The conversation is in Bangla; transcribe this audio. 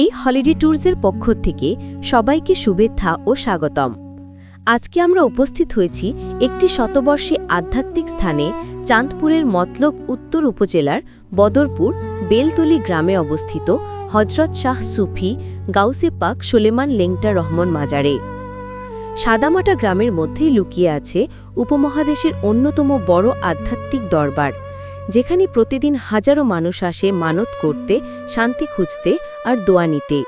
এই হলিডে ট্যুরসের পক্ষ থেকে সবাইকে শুভেচ্ছা ও স্বাগতম। আজকে আমরা উপস্থিত হয়েছি একটি শতবর্ষী আধ্যাত্মিক স্থানে চাঁদপুরের মতলব উত্তর উপজেলার বদরপুর বেলতলি গ্রামে অবস্থিত হজরত শাহ সুফি গাউসে পাক সুলেমান লেংটা রহমান মাজারে। সাদামাটা গ্রামের মধ্যেই লুকিয়ে আছে উপমহাদেশের অন্যতম বড় আধ্যাত্মিক দরবার। যেখানে প্রতিদিন হাজারো মানুষ আসে মানত করতে শান্তি খুঁজতে আর দোয়া নিতে।